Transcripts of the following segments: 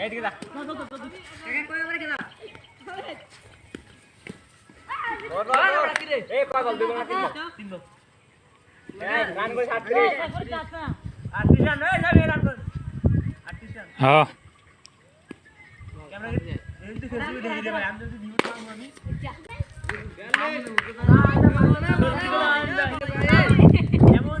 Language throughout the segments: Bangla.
এইদিকে যা। হ্যাঁ। এমন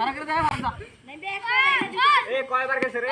हरकत आहे माझा ए कॉल बार कसे रे